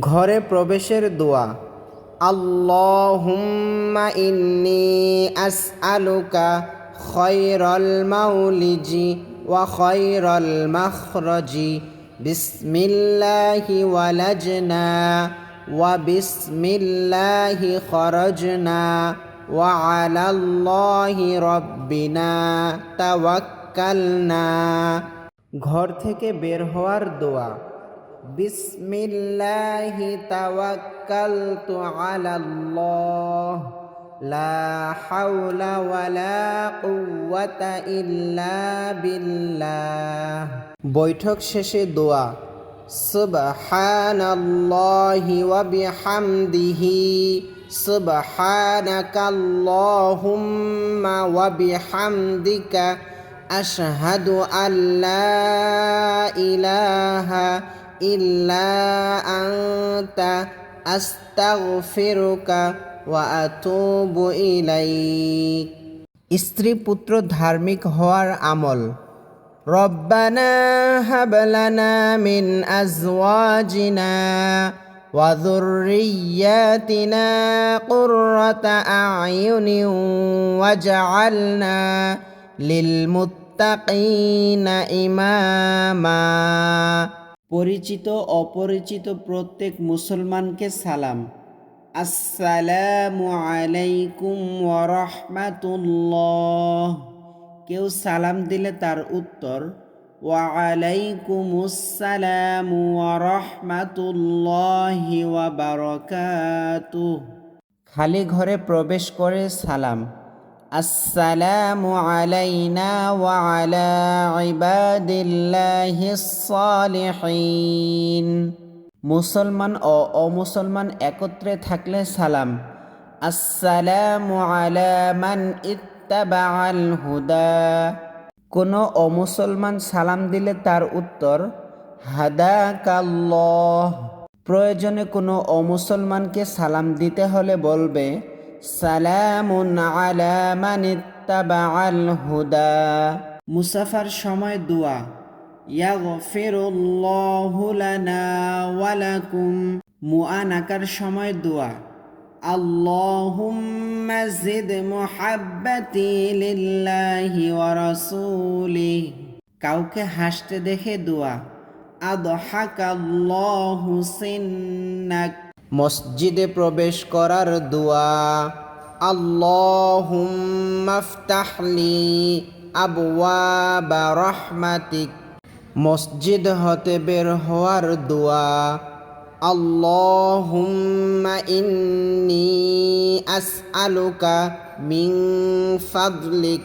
ঘরে প্রবেশের দোয়া। আল্লাহুম্মা ইন্নি আসআলুকা খয়রাল মাউলিজি ওয়া খয়রাল মাখরাজি। বিসমিল্লাহি ওয়ালাজনা ওয়া বিসমিল্লাহি খরজনা ওয়া আলাল্লাহি রব্বিনা তাওয়াক্কালনা। ঘর থেকে বের হওয়ার দোয়া। বিসমিল্লাহি তাওয়াক্কালতু আলাল্লাহ, লা হাওলা ওয়ালা কুওয়াতা ইল্লা বিল্লাহ। বৈঠক শেষে দোয়া, সুবহানাল্লাহি ওয়া বিহামদিহি, সুবহানাকাল্লাহুম্মা ওয়া বিহামদিকা আল্লা ইলাহা ইল্লা আনতা আস্তাগফিরুকা ওয়া আতুবু ইলাইক স্ত্রী পুত্র ধার্মিক হওয়ার আমল রব্বানা হাবলানা মিন আজওয়াজিনা وذرياتنا قرة أعين واجعلنا للمتقين إماما পরিচিত, অপরিচিত প্রত্যেক মুসলমানকে সালাম। আসসালামু আলাইকুম ওরহমাতুল্লাহ কেউ সালাম দিলে তার উত্তর ওয়ালাইকুম আসসালাম ওরহমাতুল্লাহি ওয়াবারাকাতুহ খালি ঘরে প্রবেশ করে সালাম। আসসালামু আলাইনা ওয়া আলা ইবাদিল্লাহিস সালিহিন। মুসলমান ও অমুসলমান একত্রে থাকলে সালাম। আসসালামু আলা মান ইত্তাবাআল হুদা। কোনো অমুসলমান সালাম দিলে তার উত্তর, হাদাকাল্লাহ। প্রয়োজনে কোনো অমুসলমানকে সালাম দিতে হলে বলবে সালামুন আলা মান ইত্তাবাআল হুদা মুসাফার সময় দোয়া ইয়াগফিরুল্লাহু লানা ওয়া লাকুম মুআনাকার সময় দোয়া আল্লাহুম্মা জিদ মুহাব্বাতি লিল্লাহি ওয়া রাসূলিহি কাউকে হাসতে দেখে দোয়া আদহাকাল্লাহু সিন্নাক মসজিদে প্রবেশ করার দোয়া, আল্লাহুম্মা ফতাহলি আবওয়াবা রাহমাতিক। মসজিদ হতে বের হওয়ার দোয়া, আল্লাহুম্মা ইন্নি আসআলুকা মিন ফাদলিক।